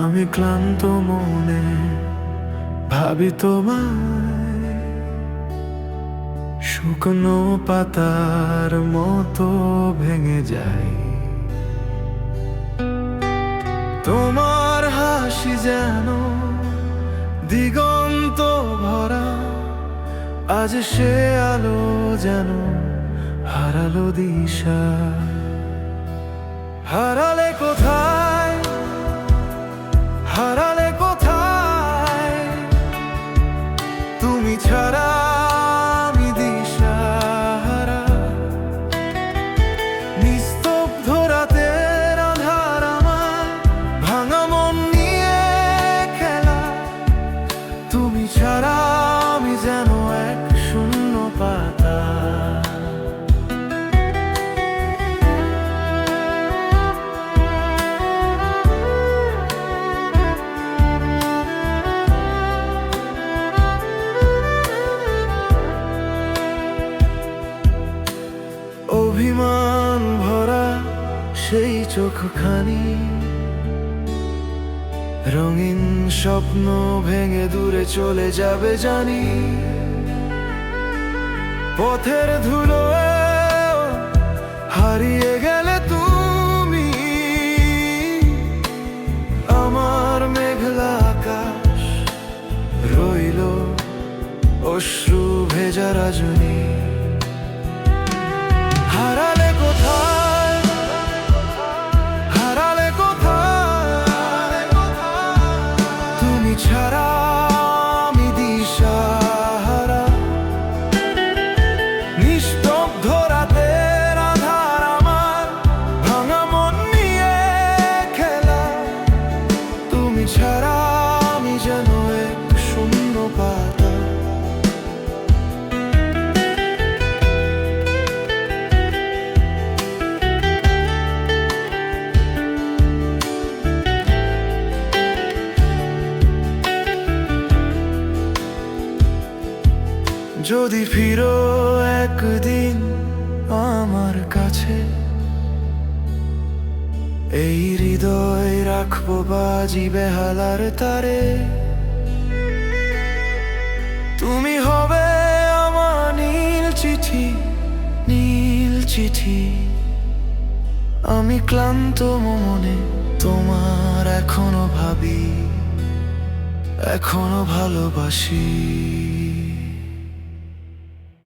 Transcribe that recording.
আমি ক্লান্ত মনে ভাবি তোমায়। শুকনো পাতার মতো ভেঙে যায় তোমার হাসি যেন দিগন্ত ভরা, আজ সে আলো যেন হারালো দিশা। হারালে কোথায় ছাড়া এক শূন্য পাতা। অভিমান ভরা সেই চোখখানি রঙিন স্বপ্ন ভেঙে দূরে চলে যাবে জানি। পথের ধুলো হারিয়ে গেলে তুমি আমার মেঘলা আকাশ রইল অশ্রু ভেজা রজনী। যদি ফিরো একদিন আমার কাছে, এই হৃদয় রাখব বাজি বেহালার তারে। তুমি হবে আমার নীল চিঠি নীল চিঠি। আমি ক্লান্ত মনে তোমার এখনও ভাবি, এখনও ভালোবাসি।